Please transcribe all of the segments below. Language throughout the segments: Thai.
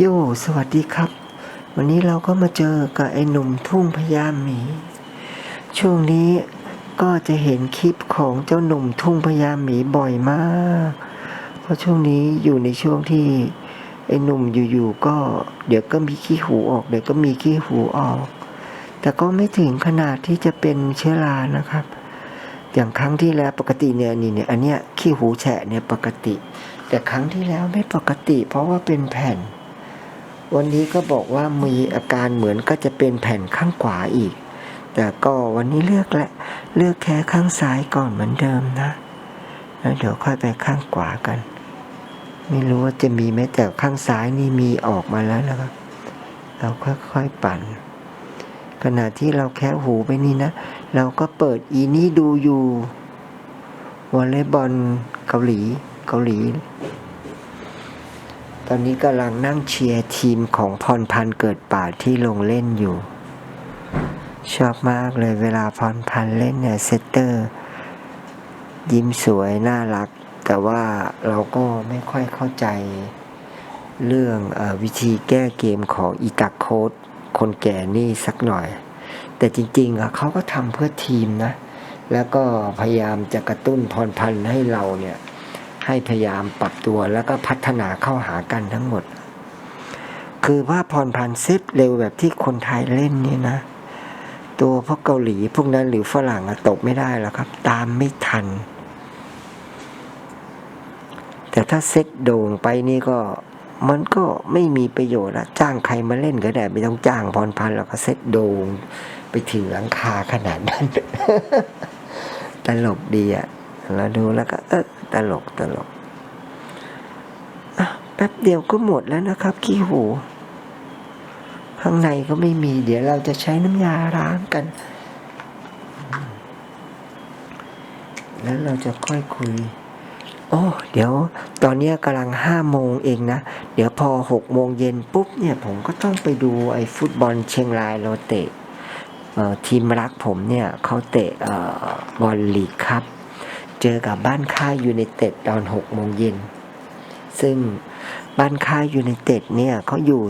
โยสวัสดีครับ วันนี้เราก็มาเจอกับไอ้หนุ่มทุ่งพญาหมี ช่วงนี้ก็จะเห็นคลิปของเจ้าหนุ่มทุ่งพญาหมีบ่อยมาก เพราะช่วงนี้อยู่ในช่วงที่ไอ้หนุ่มอยู่ๆก็เดี๋ยวก็มีขี้หูออก เดี๋ยวก็มีขี้หูออก แต่ก็ไม่ถึงขนาดที่จะเป็นเชื้อรานะครับ อย่างครั้งที่แล้วปกติเนี่ยนี่เนี่ยอันเนี้ยขี้หูแฉะเนี่ยปกติ แต่ครั้งที่แล้วไม่ปกติ เพราะว่าเป็นแผ่น วันนี้ก็บอกว่ามีอาการเหมือนก็จะเป็นแผ่นข้างขวาอีก แต่ก็วันนี้เลือกแหละเลือกแค่ข้างซ้ายก่อนเหมือนเดิมนะแล้วเดี๋ยวค่อยไปข้างขวากัน ไม่รู้ว่าจะมีไหมแต่ข้างซ้ายนี่มีออกมาแล้วนะครับ เราค่อยๆปั่น ขณะที่เราแค่หูไปนี่นะ เราก็เปิดอีนี่ดูอยู่วอลเลย์บอลเกาหลีเกาหลี ตอนนี้กำลังนั่งเชียร์ทีมของพรพันธ์เกิดป่าที่ลงเล่นอยู่ ชอบมากเลยเวลาพรพันธ์เล่นเนี่ยเซตเตอร์ ยิ้มสวยน่ารัก แต่ว่าเราก็ไม่ค่อยเข้าใจเรื่องอวิธีแก้เกมของอีตักโค้ดคนแก่นี่สักหน่อย แต่จริงๆอะเขาก็ทำเพื่อทีมนะ แล้วก็พยายามจะกระตุ้นพรพันธ์ให้เราเนี่ย ให้พยายามปรับตัวแล้วก็พัฒนาเข้าหากันทั้งหมด คือว่าพรพันธ์เซตเร็วแบบที่คนไทยเล่นนี่นะ ตัวพวกเกาหลีพวกนั้นหรือฝรั่งอะตกไม่ได้แล้วครับ ตามไม่ทัน แต่ถ้าเซตโด่งไปนี่ก็มันก็ไม่มีประโยชน์อะจ้างใครมาเล่นก็ได้ไม่ต้องจ้างพรพันธ์แล้วก็เซตโด่งไปถึงหลังคาขนาดนั้นตลกดีอะเราดูแล้วก็เออ ตลกตลกแป๊บเดียวก็หมดแล้วนะครับ ขี้หู ข้างในก็ไม่มี เดี๋ยวเราจะใช้น้ำยาล้างกัน แล้วเราจะค่อยคุย โอ้ เดี๋ยวตอนนี้กำลังห้าโมงเองนะ เดี๋ยวพอหกโมงเย็นปุ๊บเนี่ย ผมก็ต้องไปดูไอ้ฟุตบอลเชียงรายโรเตะทีมรักผมเนี่ยเขาเตะบอลลีกครับ เจอกับบ้านค่ายยูไนเต็ดตอนหกโมงเย็น ซึ่งบ้านค่ายยูไนเต็ดเนี่ยเขาอยู่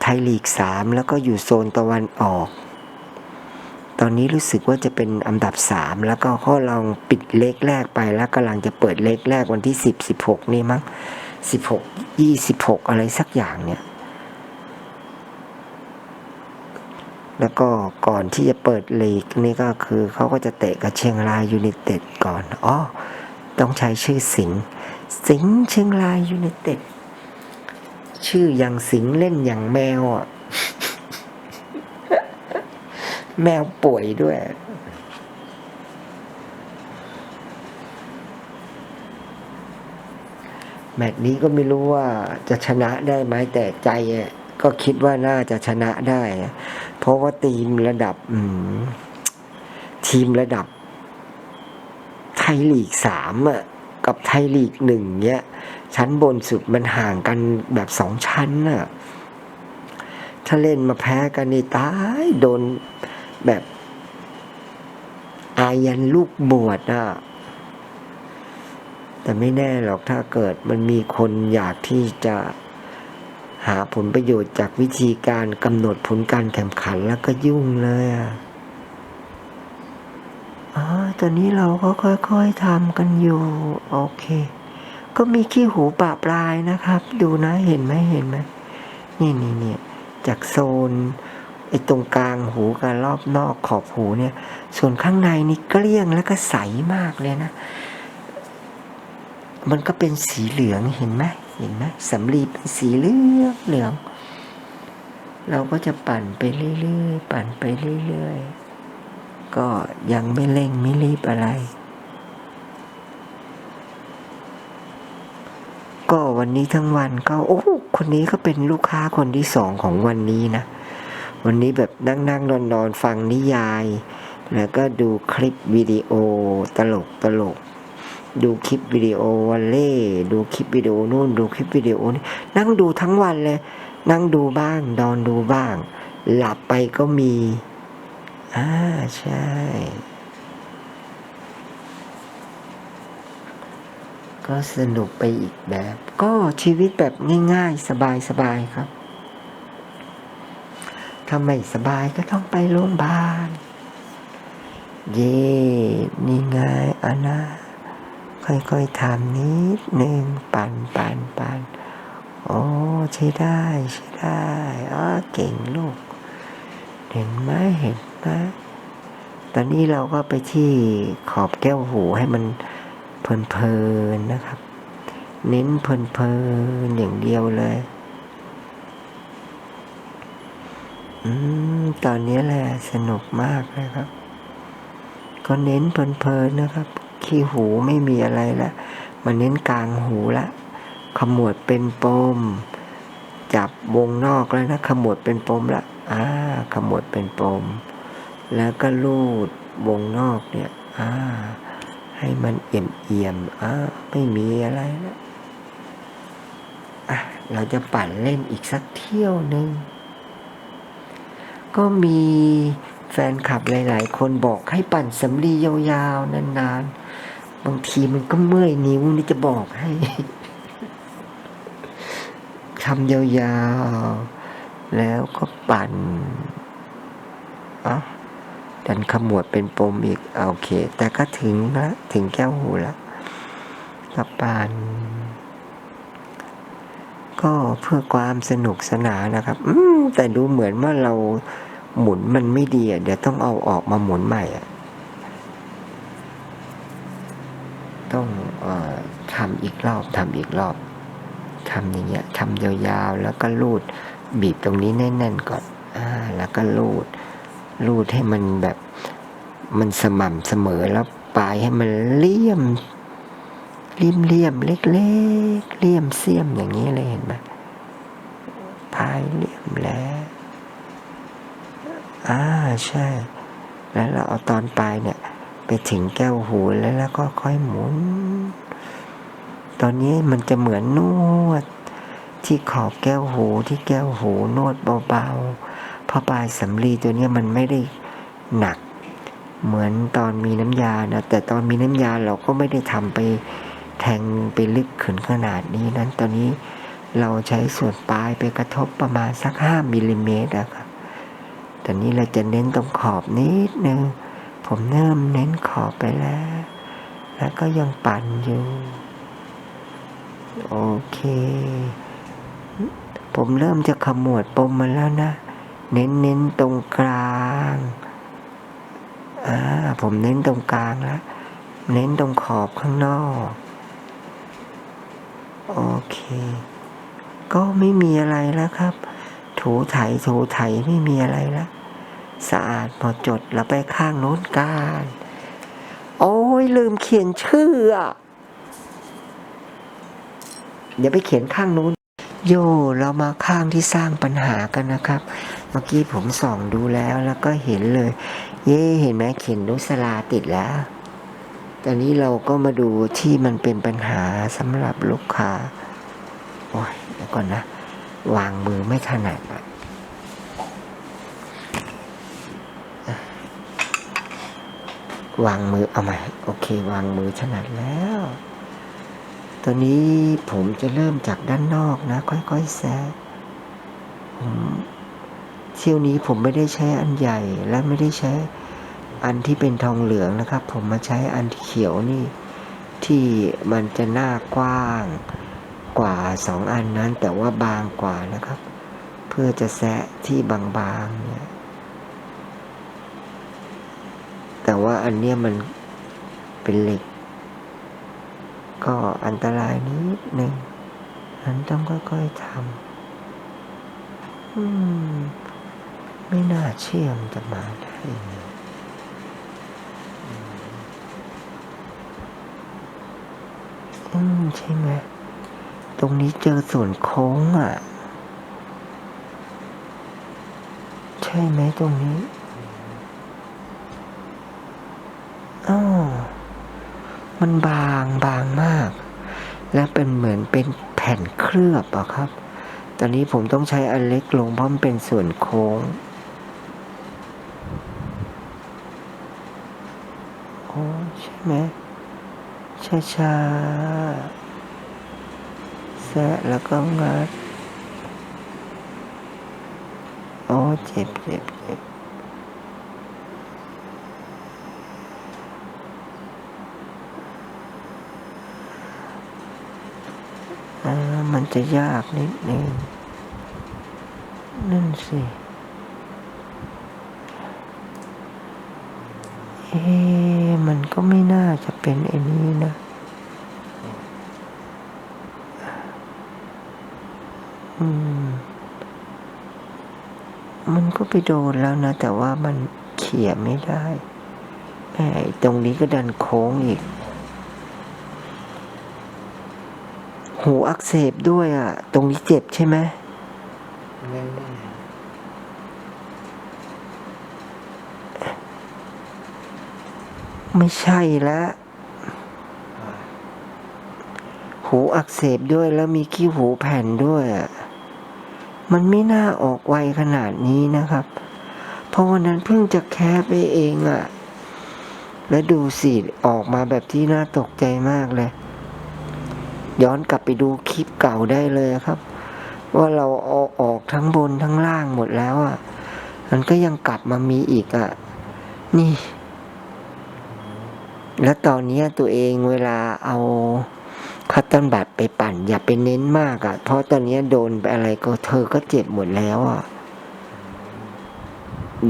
ไทยลีกสามแล้วก็อยู่โซนตะวันออก ตอนนี้รู้สึกว่าจะเป็นอันดับสามแล้วก็เขาลองปิดเลขแรกไปแล้วกำลังจะเปิดเลขแรกวันที่สิบสิบหกนี่มั้งสิบหกยี่สิบหกอะไรสักอย่างเนี่ย แล้วก็ก่อนที่จะเปิดลีกนี่ก็คือเขาก็จะเตะกับเชียงรายยูไนเต็ดก่อนอ๋อต้องใช้ชื่อสิงสิงเชียงรายยูไนเต็ดชื่ออย่างสิงเล่นอย่างแมวอะแมวป่วยด้วย แมตช์นี้ก็ไม่รู้ว่าจะชนะได้ไหมแต่ใจอะ ก็คิดว่าน่าจะชนะได้ เพราะว่าทีมระดับทีมระดับ ไทยลีกสามอะ กับไทยลีกหนึ่งเนี้ย ชั้นบนสุดมันห่างกันแบบสองชั้นน่ะ ถ้าเล่นมาแพ้กันนี่ตาย โดนแบบอายันลูกบวชอะแต่ไม่แน่หรอกถ้าเกิดมันมีคนอยากที่จะ หาผลประโยชน์จากวิธีการกำหนดผลการแข่งขันแล้วก็ยุ่งเลยอะอ๋อตอนนี้เราก็ค่อยๆทำกันอยู่ โอเค ก็มีขี้หูปะปลายนะครับ ดูนะเห็นไหมเห็นไหมนี่นี่เนี่ยจากโซนไอ้ตรงกลางหูกับรอบนอกขอบหูเนี่ย ส่วนข้างในนี่เกลี้ยงแล้วก็ใสมากเลยนะ มันก็เป็นสีเหลืองเห็นไหม เห็นไหมสำลีเป็นสีเหลืองเหลือง เราก็จะปั่นไปเรื่อยๆ ปั่นไปเรื่อยๆ ก็ยังไม่เร่งไม่รีบอะไร ก็วันนี้ทั้งวันก็โอ้คนนี้ก็เป็นลูกค้าคนที่สองของวันนี้นะ วันนี้แบบนั่งนั่งนอนนอนฟังนิยาย แล้วก็ดูคลิปวิดีโอตลกตลก ดูคลิปวิดีโอวันเล่ดูคลิปวิดีโอนู่นดูคลิปวิดีโอนี่นั่งดูทั้งวันเลย นั่งดูบ้างนอนดูบ้าง หลับไปก็มีอ่าใช่ก็สนุกไปอีกแบบ ก็ชีวิตแบบง่ายๆ สบายๆครับ ถ้าไม่สบายก็ต้องไปโรงพยาบาล เย่นี่ไงอานา ค่อยๆทำนิดหนึ่งปั่นปั่นปั่นโอ้ใช่ได้ใช่ได้อ๋อเก่งลูก เห็นไหมเห็นไหมตอนนี้เราก็ไปที่ขอบแก้วหูให้มันเพลินๆนะครับ เน้นเพลินๆอย่างเดียวเลย อืมตอนนี้แหละสนุกมากเลยครับ ก็เน้นเพลินๆนะครับ ขี้หูไม่มีอะไรละมันเน้นกลางหูละ ขมวดเป็นปม จับวงนอกแล้วนะ ขมวดเป็นปมละอ่าขมวดเป็นปม แล้วก็ลูดวงนอกเนี่ยอ่าให้มันเอี่ยมเอี่ยมอ่าไม่มีอะไรละอะเราจะปั่นเล่นอีกสักเที่ยวหนึ่งก็มีแฟนคลับหลาย ๆ คนบอกให้ปั่นสำลียาว ๆ นาน ๆ บางทีมันก็เมื่อยนิ้วนี่จะบอกให้ทำยาวๆ แล้วก็ปั่นอะดันขมวดเป็นปมอีกโอเค แต่ก็ถึงละถึงแก้วหูล้วก็ปั่นก็เพื่อความสนุกสนานนะครับ อืมแต่ดูเหมือนว่าเราหมุนมันไม่ดีเดี๋ยวต้องเอาออกมาหมุนใหม่อะ ต้องอทำอีกรอบทำอีกรอบทำอย่างเงี้ยทำยาวๆแล้วก็ลูดบีบตรงนี้แน่นๆก่อนอ่าแล้วก็ลูดลูดให้มันแบบมันสม่ำเสมอแล้วปลายให้มันเลี่ยมเลี่ยมเลี่ยมเล็กๆเลี่ยมเสียมอย่างนี้เลยเห็นไหมปลายเลี่ยมแล้วอ่าใช่ แล้วเราเอาตอนปลายเนี่ย ไปถึงแก้วหูแล้วแล้วก็ค่อยหมุน ตอนนี้มันจะเหมือนนวด ที่ขอบแก้วหูที่แก้วหูนวดเบาๆเพราะปลายสำลีตัวนี้มันไม่ได้หนัก เหมือนตอนมีน้ำยานะแต่ตอนมีน้ำยาเราก็ไม่ได้ทำไปแทงไปลึกขึ้นขนาดนี้นั้นตอนนี้เราใช้ส่วนปลายไปกระทบประมาณสักห้ามิลลิเมตรอะครับตอนนี้เราจะเน้นตรงขอบนิดนึง ผมเริ่มเน้นขอบไปแล้ว แล้วก็ยังปั่นอยู่ โอเค ผมเริ่มจะขมวดปมมาแล้วนะ เน้นเน้นตรงกลางอ่าผมเน้นตรงกลางแล้วเน้นตรงขอบข้างนอก โอเค ก็ไม่มีอะไรแล้วครับ ถูไถถูไถไม่มีอะไรแล้ว สะอาดพอจดแล้วไปข้างโน้นกัน โอ้ยลืมเขียนชื่ออะเดี๋ยวไปเขียนข้างนู้น โยเรามาข้างที่สร้างปัญหากันนะครับ เมื่อกี้ผมส่องดูแล้วแล้วก็เห็นเลย เย่เห็นไหมเขียนนุสลาติดแล้วตอนนี้เราก็มาดูที่มันเป็นปัญหาสำหรับลูกค้า โอ้ยเดี๋ยวก่อนนะ วางมือไม่ถนัดอะ วางมือเอาใหม่ โอเควางมือถนัดแล้วตอนนี้ผมจะเริ่มจากด้านนอกนะ ค่อยๆแซะผมเที่ยวนี้ผมไม่ได้ใช้อันใหญ่และไม่ได้ใช้อันที่เป็นทองเหลืองนะครับ ผมมาใช้อันที่เขียวนี่ ที่มันจะหน้ากว้างกว่าสองอันนั้น แต่ว่าบางกว่านะครับ เพื่อจะแซะที่บางๆเนี่ย แต่ว่าอันเนี้ยมันเป็นเหล็ก ก็อันตรายนิดหนึ่งนั้นต้องค่อยๆทำอืม ไม่น่าเชื่อมจะมาได้ยังไงอืมอืมใช่ไหมตรงนี้เจอส่วนโค้งอะ ใช่ไหมตรงนี้ อ้มันบางบางมาก และเป็นเหมือนเป็นแผ่นเคลือบอะครับ ตอนนี้ผมต้องใช้อันเล็กลงเพราะมันเป็นส่วนโค้ง โอ้ใช่ไหมช้าช้าๆแซะแล้วก็งัด โอ้เจ็บเจ็บเจ็บอ่ามัน จะยากนิดนึงนั่นสิเอ๊มันก็ไม่น่าจะเป็นไอ้นี้นะ อืม มันก็ไปโดนแล้วนะ แต่ว่ามันเขี่ยไม่ได้ไอ้ตรงนี้ก็ดันโค้งอีก หูอักเสบด้วยอะ ตรงนี้เจ็บใช่ไหมแน่แน่ไม่ใช่แล้ว หูอักเสบด้วยแล้วมีขี้หูแผ่นด้วยอะมันไม่น่าออกไวขนาดนี้นะครับ เพราะวันนั้นเพิ่งจะแคปไปเองอะ แล้วดูสิ ออกมาแบบที่น่าตกใจมากเลย ย้อนกลับไปดูคลิปเก่าได้เลยครับ ว่าเราเอาออกทั้งบนทั้งล่างหมดแล้วอะมันก็ยังกลับมามีอีกอะนี่ แล้วตอนนี้ตัวเองเวลาเอาคัตตันบัตไปปั่น อย่าไปเน้นมากอะ่ะ เพราะตอนนี้โดนไปอะไรก็เธอก็เจ็บหมดแล้วอะ่ะ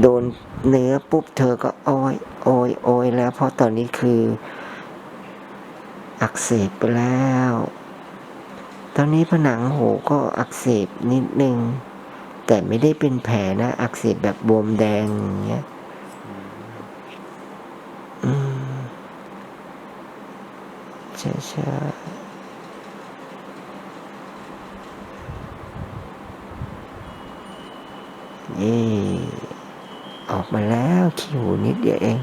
โดนเนื้อปุ๊บเธอก็โอยโอยโอยแล้ว เพราะตอนนี้คืออักเสบไปแล้ว อนนี้ผนังหูก็อักเสบนิดนึง แต่ไม่ได้เป็นแผลนะ อักเสบแบบบวมแดงอย่างเงี้ยอืมใช่ใช่เย่ออกมาแล้วคิวนิดเดียวเอง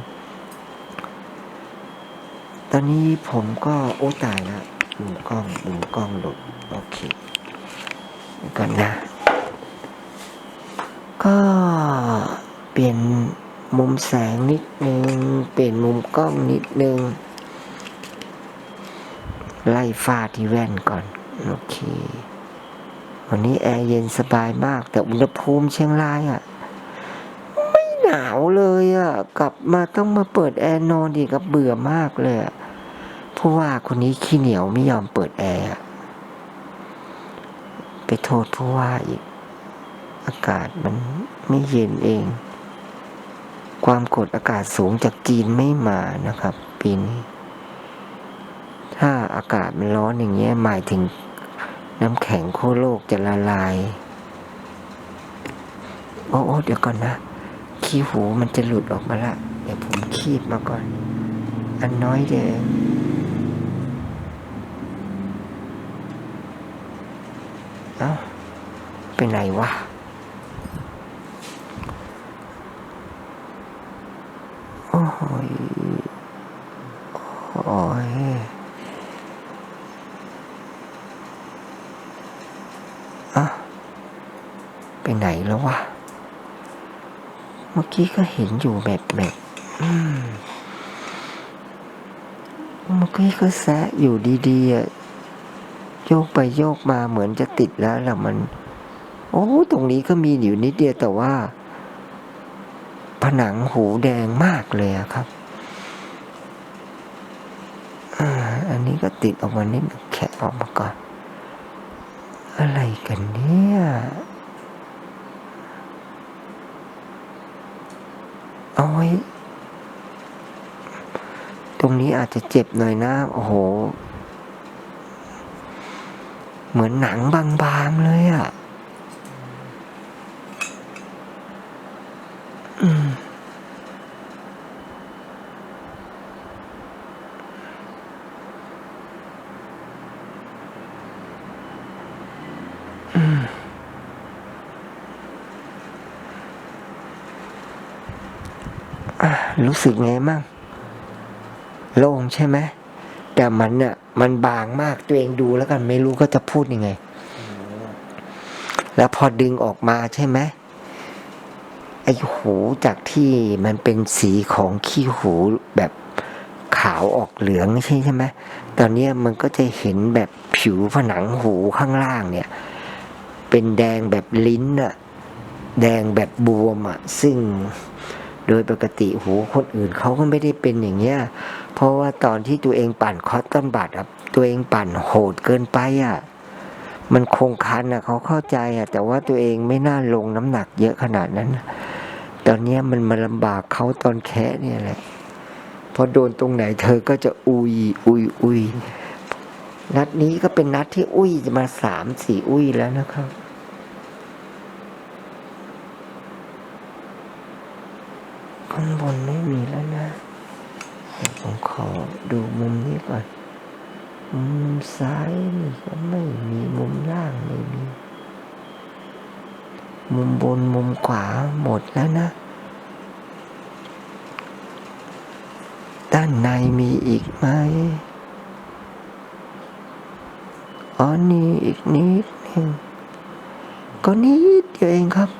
ตอนนี้ผมก็โอ้ตายแล้ว มุมกล้องมุมกล้องหลุดโอเคเก่อนนะ ก็เปลี่ยนมุมแสงนิดนึง เปลี่ยนมุมกล้องนิดนึง ไล่ฟ้าที่แว่นก่อน โอเค วันนี้แอร์เย็นสบายมาก แต่อุณหภูมิเชียงรายอะ่ะ ไม่หนาวเลยอะ่ะ กลับมาต้องมาเปิดแอร์นอนดีกับเบื่อมากเลยอะ พราะว่าคนนี้ขี้เหนียวไม่ยอมเปิดแอร์ไปโทษผู้ว่าอีก อากาศมันไม่เย็นเอง ความกดอากาศสูงจากจีนไม่มานะครับ ปีนี้ ถ้าอากาศมันร้อนอย่างเงี้ยหมายถึงน้ำแข็งขั้วโลกจะละลาย โอ้โอ้เดี๋ยวก่อนนะ ขี้หูมันจะหลุดออกมาละ เดี๋ยวผมคีบมาก่อน อันน้อยเดียว เอ้าไปไหนวะโอ้ยโอ้ยอะไปไหนแล้ววะ เมื่อกี้ก็เห็นอยู่แบบแบบเมื่อกี้ก็แซะอยู่ดีๆอะ โยกไปโยกมาเหมือนจะติดแล้วแหละมัน โอ้ ตรงนี้ก็มีอยู่นิดเดียวแต่ว่า ผนังหูแดงมากเลยครับอันนี้ก็ติดออกมานิดแคะออกมาก่อน อะไรกันเนี่ย เอาไว้ ตรงนี้อาจจะเจ็บหน่อยนะ โอ้โห เหมือนหนังบางๆเลยอะ่ะอืมอะรู้สึกไงมั่งโล่งใช่ไหม แต่มันเนี่ยมันบางมากตัวเองดูแล้วกันไม่รู้ก็จะพูดยังไง แล้วพอดึงออกมาใช่ไหมไอ้หูจากที่มันเป็นสีของขี้หูแบบขาวออกเหลืองใช่ใช่ไหมตอนเนี้ยมันก็จะเห็นแบบผิวผนังหูข้างล่างเนี่ย เป็นแดงแบบลิ้นอะแดงแบบบวมอะซึ่งโดยปกติหูคนอื่นเขาก็ไม่ได้เป็นอย่างเงี้ย เพราะว่าตอนที่ตัวเองปั่นคอตตอนบัดอะตัวเองปั่นโหดเกินไปอะมันคงคันอะเขาเข้าใจอะ แต่ว่าตัวเองไม่น่าลงน้ำหนักเยอะขนาดนั้น ตอนเนี้ยมันมาลำบากเขาตอนแคะเนี่ยแหละพอโดนตรงไหนเธอก็จะอุยอุยอุยนัดนี้ก็เป็นนัดที่อุ้ยมาสามสี่อุ้ยแล้วนะครับข้างบนไม่มีแล้วนะ ผมขอดูมุมนี้ก่อน มุมซ้ายนี่ก็ไม่มีมุมล่างไม่มี มุมบนมุมขวาหมดแล้วนะ ด้านในมีอีกไหมอ๋อนี่อีกนิดหนึ่งก็นิดเดียวเองครับ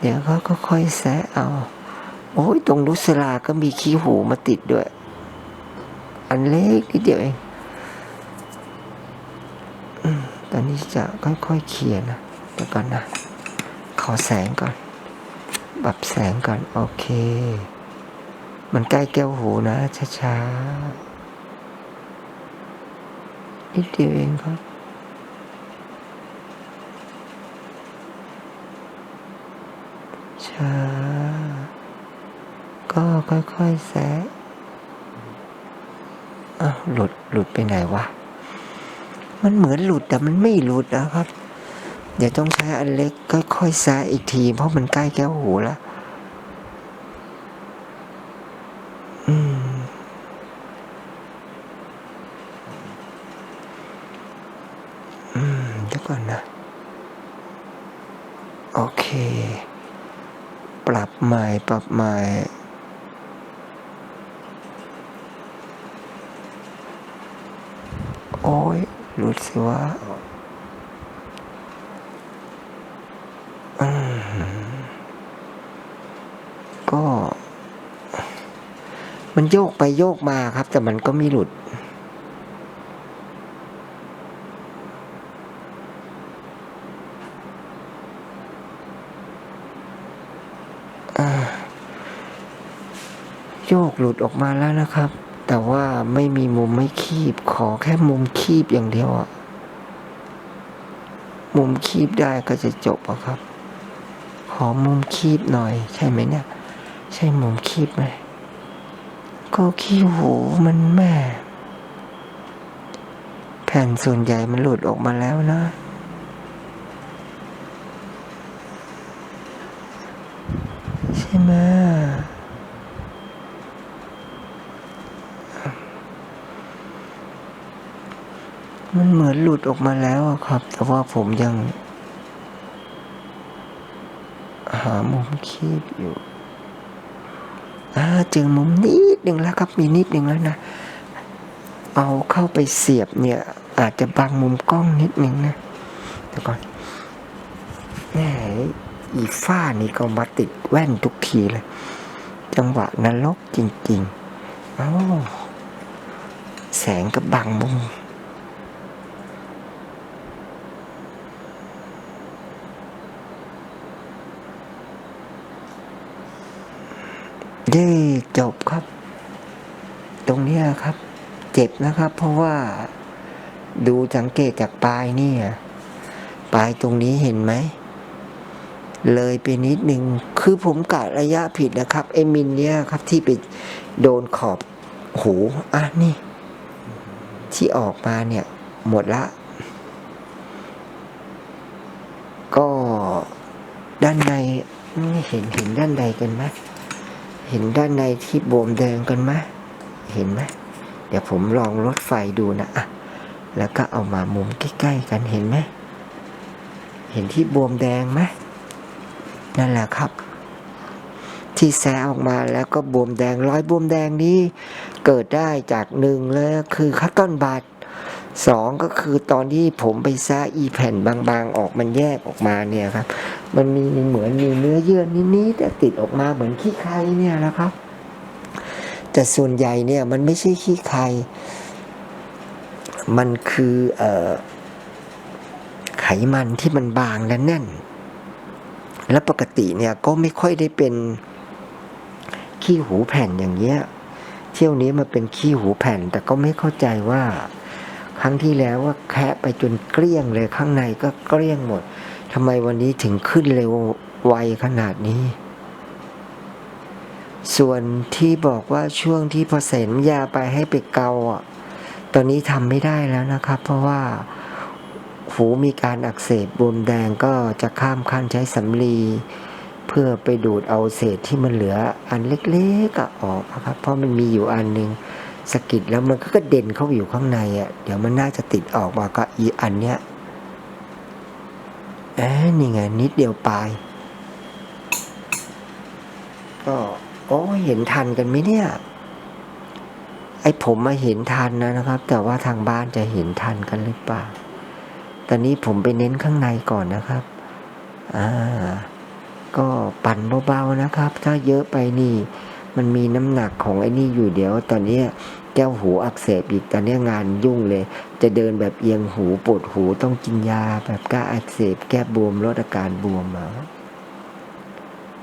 เดี๋ยวเขาก็ค่อยแซะเอา โอ้ยตรงรุสลาก็มีขี้หูมาติดด้วย อันเล็กนิดเดียวเองตอนนี้จะค่อยๆเคลียร์นะเดี๋ยวก่อนนะ ขอแสงก่อนปรับแสงก่อน โอเค มันใกล้แก้วหูนะ ช้าๆ นิดเดียวเองครับช้า ก็ค่อยๆแซะ อ้าวหลุดหลุดไปไหนวะ มันเหมือนหลุดแต่มันไม่หลุดนะครับ เดี๋ยวต้องใช้อันเล็กค่อยๆแซะอีกที เพราะมันใกล้แก้วหูแล้วอืมอืมเดี๋ยวก่อนนะ โอเค ปรับใหม่ปรับใหม่ โอ้ยหลุดสิวะอืก็ มันโยกไปโยกมาครับ แต่มันก็ไม่หลุด โยกหลุดออกมาแล้วนะครับ แต่ว่าไม่มีมุมไม่คีบ ขอแค่มุมคีบอย่างเดียวอะมุมคีบได้ก็จะจบอะครับ ขอมุมคีบหน่อย ใช่ไหมเนี่ย ใช่มุมคีบไหมก็ขี้หูมันแม่ แผ่นส่วนใหญ่มันหลุดออกมาแล้วนะใช่ไหม มันเหมือนหลุดออกมาแล้วครับ แต่ว่าผมยัง หามุมคีบอยู่อ่าเจอมุมนิดหนึ่งแล้วครับ มีนิดหนึ่งแล้วนะ เอาเข้าไปเสียบเนี่ย อาจจะบังมุมกล้องนิดหนึ่งนะเดี๋ยวก่อนแหมอีฝ้านี่ก็มาติดแว่นทุกทีเลย จังหวะนรกจริง ๆ อ้าแสงก็บังมุม เย้จบครับ ตรงนี้ครับ เจ็บนะครับ เพราะว่าดูสังเกตจากปลายนี่ปลายตรงนี้เห็นไหม เลยไปนิดหนึ่งคือผมกะระยะผิดนะครับไอมินเนี่ยครับ ที่ไปโดนขอบหูอะนี่ ที่ออกมาเนี่ย หมดละ ก็ด้านในเห็นเห็นด้านในกันไหม เห็นด้านในที่บวมแดงกันไหมเห็นไหมเดี๋ยวผมลองรถไฟดูนะอะแล้วก็เอามามุมใกล้ๆกันเห็นไหมเห็นที่บวมแดงไหมนั่นแหละครับ ที่แซออกมาแล้วก็บวมแดงรอยบวมแดงนี้ เกิดได้จากหนึ่งเลยคือคัตตอนบัต สองก็คือตอนที่ผมไปแซะอีแผ่นบางๆ ออกมันแยกออกมาเนี่ยครับ มันมีเหมือนมีเนื้อเยื่อนิดๆติดออกมาเหมือนขี้ใครเนี่ยนะครับ แต่ส่วนใหญ่เนี่ยมันไม่ใช่ขี้ใครมันคือเอไขมันที่มันบางและแน่น และปกติเนี่ยก็ไม่ค่อยได้เป็นขี้หูแผ่นอย่างเงี้ย เที่ยวนี้มาเป็นขี้หูแผ่น แต่ก็ไม่เข้าใจว่า ครั้งที่แล้วว่าแคะไปจนเกลี้ยงเลยข้างในก็เกลี้ยงหมดทำไมวันนี้ถึงขึ้นเร็วไวขนาดนี้ ส่วนที่บอกว่าช่วงที่พอเซ็นยาไปให้ไปเกาอะตอนนี้ทำไม่ได้แล้วนะครับ เพราะว่าหูมีการอักเสบบวมแดงก็จะข้ามขั้นใช้สำลีเพื่อไปดูดเอาเศษที่มันเหลืออันเล็กๆอออกนะครับ เพราะมันมีอยู่อันหนึ่ง สกิดแล้วมันก็กเด็นเข้าไปอยู่ข้างในอะเดี๋ยวมันน่าจะติดออกมาก็อีอันเนี้ยเอ๊ะนี่ไงนิดเดียวปลาย ก็โอ้เห็นทันกันไหมเนี่ย ไอผมมาเห็นทันนะนะครับ แต่ว่าทางบ้านจะเห็นทันกันหรือเปล่าตอนนี้ผมไปเน้นข้างในก่อนนะครับ อ่า ก็ปั่นเบาๆนะครับ ถ้าเยอะไปนี่ มันมีน้ำหนักของไอ้นี่อยู่เดี๋ยว ตอนนี้แก้วหูอักเสบอีกตอนนี้งานยุ่งเลย จะเดินแบบเอียงหูปวดหูต้องกินยาแบบแก้อักเสบแก้บวมลดอาการบวมมา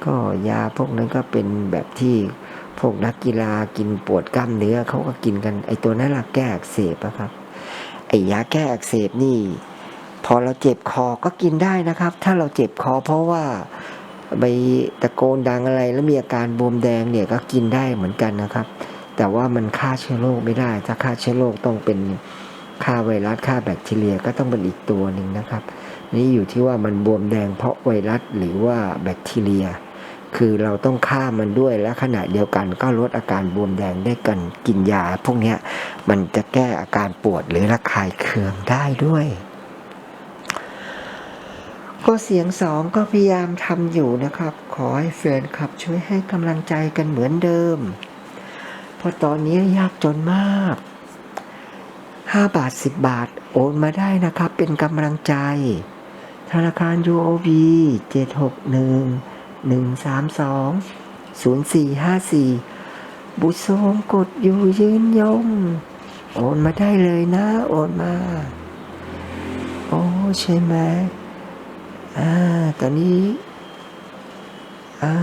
ก็ยาพวกนั้นก็เป็นแบบที่พวกนักกีฬากินปวดกล้ามเนื้อเขาก็กินกัน ไอตัวนั้นละแก้อักเสบอะครับ ไอยาแก้อักเสบนี่ พอเราเจ็บคอก็กินได้นะครับ ถ้าเราเจ็บคอเพราะว่า ไปตะโกนดังอะไร แล้วมีอาการบวมแดงเนี่ยก็กินได้เหมือนกันนะครับ แต่ว่ามันฆ่าเชื้อโรคไม่ได้ ถ้าฆ่าเชื้อโรคต้องเป็นฆ่าไวรัสฆ่าแบคทีเรียก็ต้องเป็นอีกตัวหนึ่งนะครับ นี่อยู่ที่ว่ามันบวมแดงเพราะไวรัสหรือว่าแบคทีเรีย คือเราต้องฆ่ามันด้วยและขณะเดียวกันก็ลดอาการบวมแดงได้กันกินยา พวกนี้มันจะแก้อาการปวดหรือระคายเคืองได้ด้วย ก็เสียงสองก็พยายามทำอยู่นะครับ ขอให้แฟนคลับช่วยให้กำลังใจกันเหมือนเดิม เพราะตอนนี้ยากจนมาก 5 บาท 10 บาทโอนมาได้นะครับ เป็นกำลังใจ ธนาคาร UOB 761 132 0454 บุษงกดอยู่ยืนยง โอนมาได้เลยนะ โอนมา โอ้ใช่ไหม อ่าตอนนี้ อ่า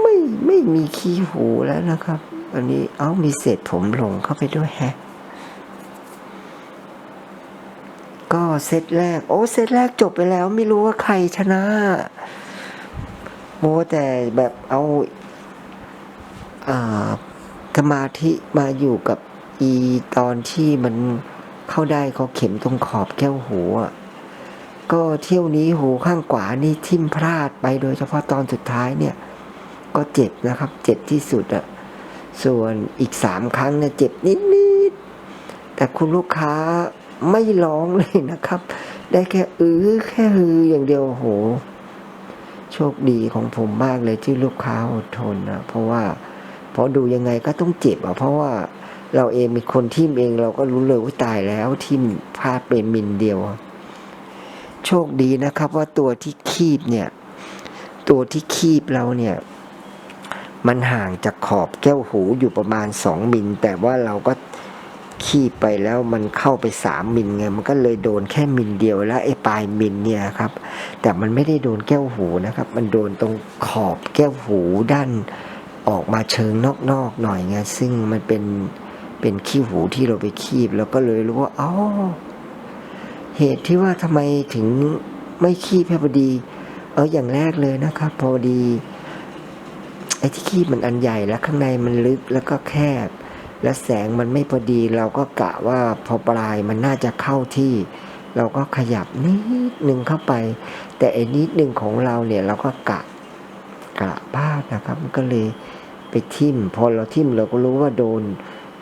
ไม่ไม่มีขี้หูแล้วนะครับตอนนี้เอ้ามีเศษผมหลงเข้าไปด้วยแฮะก็เซตแรก โอ้เซตแรกจบไปแล้ว ไม่รู้ว่าใครชนะโมแต่แบบเอาอาสมาธิมาอยู่กับอีตอนที่มันเข้าได้เขาเข็มตรงขอบแก้วหูอะ ก็เที่ยวนี้หูข้างขวานี่ทิ่มพลาดไปโดยเฉพาะตอนสุดท้ายเนี่ย ก็เจ็บนะครับ เจ็บที่สุดอะส่วนอีกสามครั้งเนี่ยเจ็บนิดๆแต่คุณลูกค้าไม่ร้องเลยนะครับ ได้แค่อื้อแค่ฮืออย่างเดียวโห โชคดีของผมมากเลยที่ลูกค้าอดทนนะเพราะว่าเพราะดูยังไงก็ต้องเจ็บอะเพราะว่าเราเองมีคนทิมเองเราก็รู้เลยว่าตายแล้วทิมพลาดไปมิลเดียวอะ โชคดีนะครับว่าตัวที่คีบเนี่ย ตัวที่คีบเราเนี่ย มันห่างจากขอบแก้วหูอยู่ประมาณสองมิล แต่ว่าเราก็คีบไปแล้วมันเข้าไปสามมิลไง มันก็เลยโดนแค่มิลเดียวแล้วไอ้ปลายมิลเนี่ยครับ แต่มันไม่ได้โดนแก้วหูนะครับ มันโดนตรงขอบแก้วหูด้านออกมาเชิงนอกๆหน่อยไงซึ่งมันเป็นเป็นขี้หูที่เราไปคีบ แล้วก็เลยรู้ว่าอ๋อ เหตุที่ว่าทำไมถึงไม่ขี้พอดี เอออย่างแรกเลยนะครับ พอดีไอ้ที่ขี้มันอันใหญ่แล้วข้างในมันลึกแล้วก็แคบ และแสงมันไม่พอดีเราก็กะว่าพอปลายมันน่าจะเข้าที่ เราก็ขยับนิดนึงเข้าไป แต่ไอ้นิดนึงของเราเนี่ยเราก็กะกะพลาดนะครับมันก็เลยไปทิ่ม พอเราทิ่มเราก็รู้ว่าโดน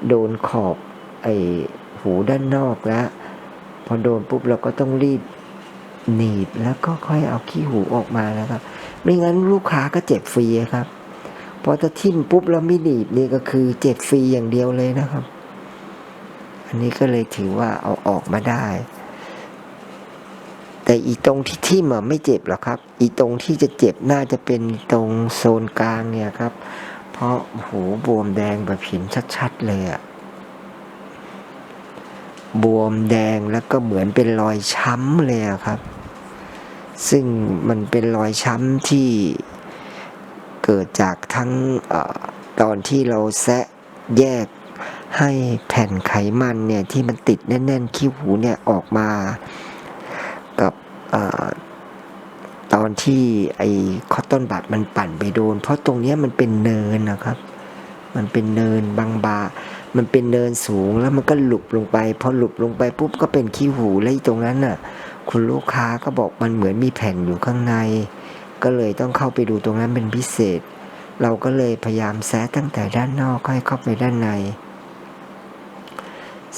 โดนขอบไอ้หูด้านนอกแล้ว พอโดนปุ๊บเราก็ต้องรีบหนีบแล้วก็ค่อยเอาขี้หูออกมานะครับ ไม่งั้นลูกค้าก็เจ็บฟรีครับพอจะทิ่มปุ๊บแล้วไม่หนีบนี่ก็คือเจ็บฟรีอย่างเดียวเลยนะครับ อันนี้ก็เลยถือว่าเอาออกมาได้ แต่อีตรงที่ทิ่มอะไม่เจ็บหรอกครับ อีตรงที่จะเจ็บน่าจะเป็นตรงโซนกลางเนี่ยครับ เพราะหูบวมแดงแบบเห็นชัดๆเลยอะ บวมแดงแล้วก็เหมือนเป็นรอยช้ำเลยครับ ซึ่งมันเป็นรอยช้ำที่เกิดจากทั้งอตอนที่เราแซะแยกให้แผ่นไขมันเนี่ยที่มันติดแน่นๆขี้หูเนี่ยออกมากับอตอนที่ไอ้คอตตอนบัดมันปั่นไปโดน เพราะตรงเนี้ยมันเป็นเนินนะครับ มันเป็นเนินบางบา มันเป็นเนินสูงแล้วมันก็หลุบลงไป พอหลุบลงไปปุ๊บก็เป็นขี้หูแล้วตรงนั้นน่ะ คุณลูกค้าก็บอกมันเหมือนมีแผ่นอยู่ข้างใน ก็เลยต้องเข้าไปดูตรงนั้นเป็นพิเศษ เราก็เลยพยายามแซะตั้งแต่ด้านนอกให้เข้าไปด้านใน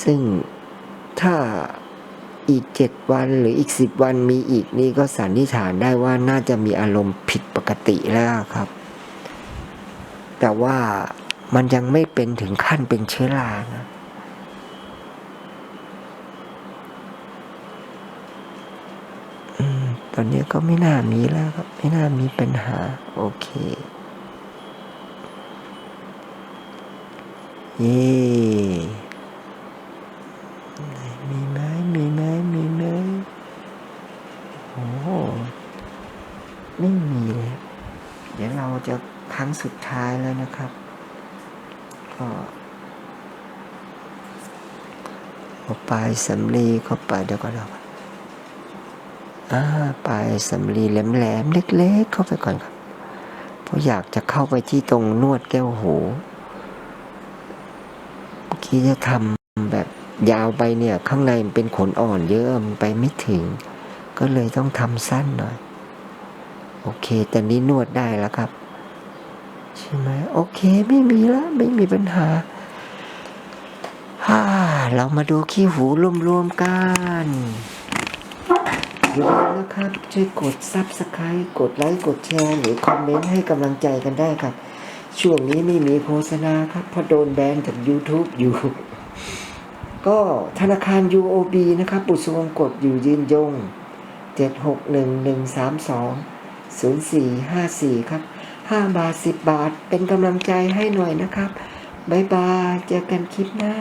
ซึ่งถ้าอีกเจ็ดวันหรืออีกสิบวันมีอีกนี่ก็สันนิษฐานได้ว่าน่าจะมีอารมณ์ผิดปกติแล้วครับ แต่ว่า มันยังไม่เป็นถึงขั้นเป็นเชื้อรานะอืมตอนนี้ก็ไม่น่ามีแล้วครับ ไม่น่ามีปัญหา โอเค เย่ไหนมีไหมมีไหมมีไหมโอ้ไม่มีเลย เดี๋ยวเราจะครั้งสุดท้ายแล้วนะครับ ก็เอปลายสำลีเข้าไปเดี๋ยวก็เดี๋ยวก่อนอ่าปลายสำลีแหลมๆเล็ก ๆ เข้าไปก่อนครับเพราะอยากจะเข้าไปที่ตรงนวดแก้วหูเมื่อกี้จะทำแบบยาวไปเนี่ย ข้างในมันเป็นขนอ่อนเยอะมันไปไม่ถึง ก็เลยต้องทำสั้นหน่อย โอเคแต่นี้นวดได้แล้วครับ ใช่ไหมโอเคไม่มีแล้วไม่มีปัญหาฮ่าเรามาดูขี้หูรวมๆกันอย่าลืมนะครับช่วยกดซับสไครต์กดไลค์กดแชร์หรือคอมเมนต์ให้กำลังใจกันได้ครับ ช่วงนี้ไม่มีโฆษณาครับเพราะโดนแบนจาก YouTube อยู่ ก็ธนาคาร UOB นะครับ บุษวงกดอยู่ยืนยง 761132 0454 ครับ 5 บาท 10 บาท เป็นกำลังใจให้หน่อยนะครับ บ๊ายบาย เจอกันคลิปหน้า